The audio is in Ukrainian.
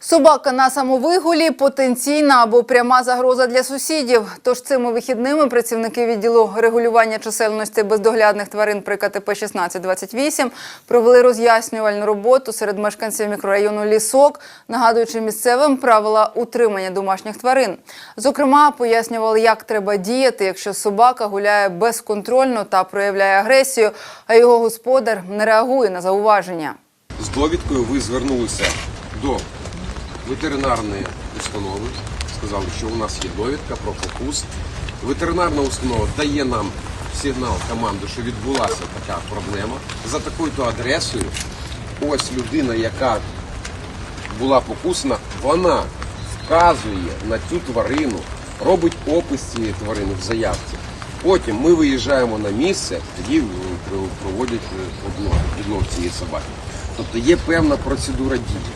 Собака на самовигулі потенційна або пряма загроза для сусідів. Тож цими вихідними працівники відділу регулювання чисельності бездоглядних тварин при КТП 1628 провели роз'яснювальну роботу серед мешканців мікрорайону Лісок, нагадуючи місцевим правила утримання домашніх тварин. Зокрема, пояснювали, як треба діяти, якщо собака гуляє безконтрольно та проявляє агресію, а його господар не реагує на зауваження. З довідкою ви звернулися до ветеринарної установи, сказали, що у нас є довідка про покус. Ветеринарна установа дає нам сигнал команду, що відбулася така проблема. За такою-то адресою, ось людина, яка була покусана, вона вказує на цю тварину, робить опис цієї тварини в заявці. Потім ми виїжджаємо на місце, тоді проводять е, відлов цієї собаки. Тобто є певна процедура дій.